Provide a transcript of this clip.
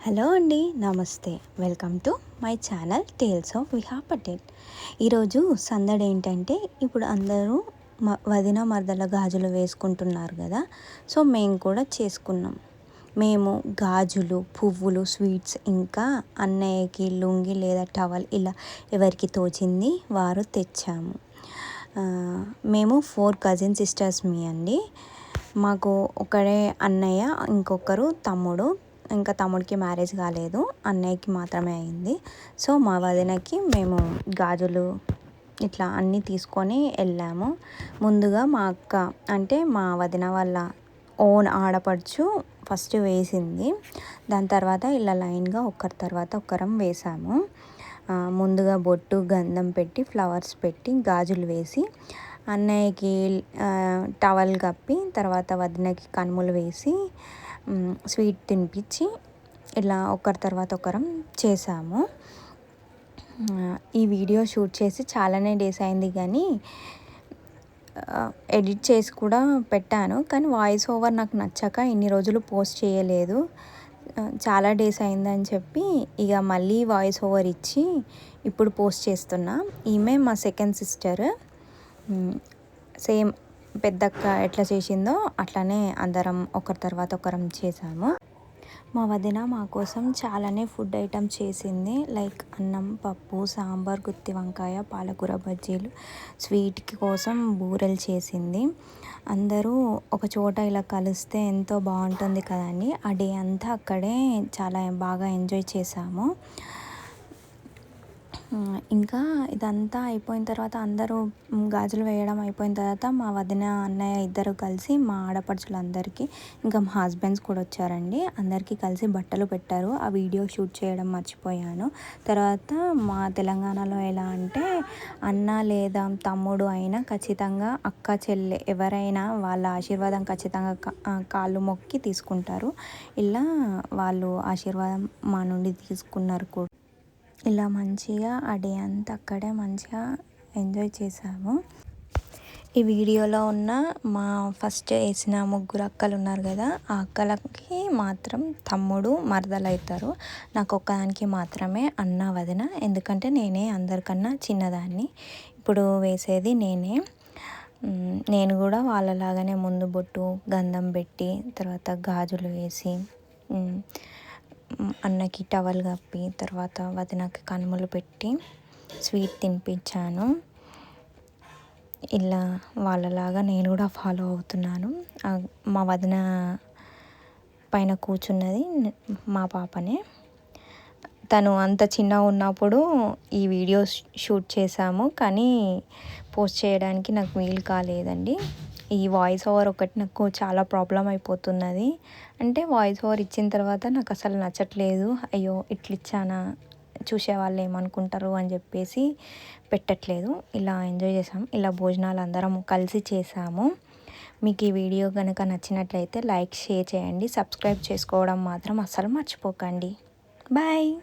Hello అండి నమస్తే. Welcome to my channel tales of Viha Patel ఈరోజు సందడి ఏంటంటే ఇప్పుడు అందరూ మ వదిన మరదల గాజులు వేసుకుంటున్నారు కదా సో మేము కూడా చేసుకున్నాం. మేము గాజులు పువ్వులు స్వీట్స్ ఇంకా అన్నయ్యకి లుంగి లేదా టవల్ ఇలా ఎవరికి తోచింది వారు తెచ్చాము. మేము ఫోర్ కజిన్ సిస్టర్స్ మీ అండి. మాకు ఒకడే అన్నయ్య ఇంకొకరు తమ్ముడు ఇంకా తమ్ముడికి మ్యారేజ్ కాలేదు అన్నయ్యకి మాత్రమే అయింది. సో మా వదినకి మేము గాజులు ఇట్లా అన్నీ తీసుకొని వెళ్ళాము. ముందుగా మా అక్క అంటే మా వదిన వాళ్ళ ఓన్ ఆడపడుచు ఫస్ట్ వేసింది. దాని తర్వాత ఇలా లైన్గా ఒకరి తర్వాత ఒకరం వేసాము. ముందుగా బొట్టు గంధం పెట్టి ఫ్లవర్స్ పెట్టి గాజులు వేసి అన్నయ్యకి టవల్ కప్పి తర్వాత వదినకి కనుములు వేసి స్వీట్ తినిపించి ఇలా ఒకరి తర్వాత ఒకరం చేసాము. ఈ వీడియో షూట్ చేసి చాలానే డేస్ అయింది కానీ ఎడిట్ చేసి కూడా పెట్టాను. కానీ వాయిస్ ఓవర్ నాకు నచ్చక ఇన్ని రోజులు పోస్ట్ చేయలేదు. చాలా డేస్ అయిందని చెప్పి ఇక మళ్ళీ వాయిస్ ఓవర్ ఇచ్చి ఇప్పుడు పోస్ట్ చేస్తున్నా. ఈమె మా సెకండ్ సిస్టర్. సేమ్ పెద్దక్క ఎట్లా చేసిందో అట్లానే అందరం ఒకరి తర్వాత ఒకరం చేసాము. మా వదిన మా కోసం చాలానే ఫుడ్ ఐటమ్ చేసింది. లైక్ అన్నం పప్పు సాంబార్ గుత్తి వంకాయ పాలకూర బజ్జీలు స్వీట్ కోసం బూరెలు చేసింది. అందరూ ఒక చోట ఇలా కలిస్తే ఎంతో బాగుంటుంది కదండి. ఆ డే అంతా అక్కడే చాలా బాగా ఎంజాయ్ చేసాము. ఇంకా ఇదంతా అయిపోయిన తర్వాత అందరూ గాజులు వేయడం అయిపోయిన తర్వాత మా వదిన అన్నయ్య ఇద్దరు కలిసి మా ఆడపడుచులందరికీ ఇంకా మా హస్బెండ్స్ కూడా వచ్చారండి. అందరికీ కలిసి బట్టలు పెట్టారు. ఆ వీడియో షూట్ చేయడం మర్చిపోయాను. తర్వాత మా తెలంగాణలో ఎలా అంటే అన్న లేదా తమ్ముడు అయినా ఖచ్చితంగా అక్క చెల్లె ఎవరైనా వాళ్ళ ఆశీర్వాదం ఖచ్చితంగా కాళ్ళు మొక్కి తీసుకుంటారు. ఇలా వాళ్ళు ఆశీర్వాదం మా నుండి తీసుకున్నారు కూడా. ఇలా మంచిగా ఆ డే అంతా అక్కడే మంచిగా ఎంజాయ్ చేసాము ఈ వీడియోలో ఉన్న మా ఫస్ట్ వేసిన ముగ్గురు అక్కలు ఉన్నారు కదా ఆ అక్కలకి మాత్రం తమ్ముడు మరదలు అవుతారు. నాకు ఒక్కదానికి మాత్రమే అన్న వదిన ఎందుకంటే నేనే అందరికన్నా చిన్నదాన్ని. ఇప్పుడు వేసేది నేనే. నేను కూడా వాళ్ళలాగానే ముందు బొట్టు గంధం పెట్టి తర్వాత గాజులు వేసి అన్నకి టవల్ కప్పి తర్వాత వదినకి కనుమలు పెట్టి స్వీట్ తినిపించాను. ఇలా వాళ్ళలాగా నేను కూడా ఫాలో అవుతున్నాను. మా వదిన పైన కూర్చున్నది మా పాపనే. తను అంత చిన్నగా ఉన్నప్పుడు ఈ వీడియో షూట్ చేశాము కానీ పోస్ట్ చేయడానికి నాకు వీలు కాలేదండి. ఈ వాయిస్ ఓవర్ ఒకటి నాకు చాలా ప్రాబ్లం అయిపోతున్నది. అంటే వాయిస్ ఓవర్ ఇచ్చిన తర్వాత నాకు అసలు నచ్చట్లేదు. అయ్యో ఇట్లా ఇచ్చానా? చూసేవాళ్ళు ఏమనుకుంటారు అని చెప్పేసి పెట్టట్లేదు. ఇలా ఎంజాయ్ చేసాము ఇలా భోజనాలు అందరం కలిసి చేసాము. మీకు ఈ వీడియో కనుక నచ్చినట్లయితే లైక్ షేర్ చేయండి. సబ్స్క్రైబ్ చేసుకోవడం మాత్రం అస్సలు మర్చిపోకండి. బాయ్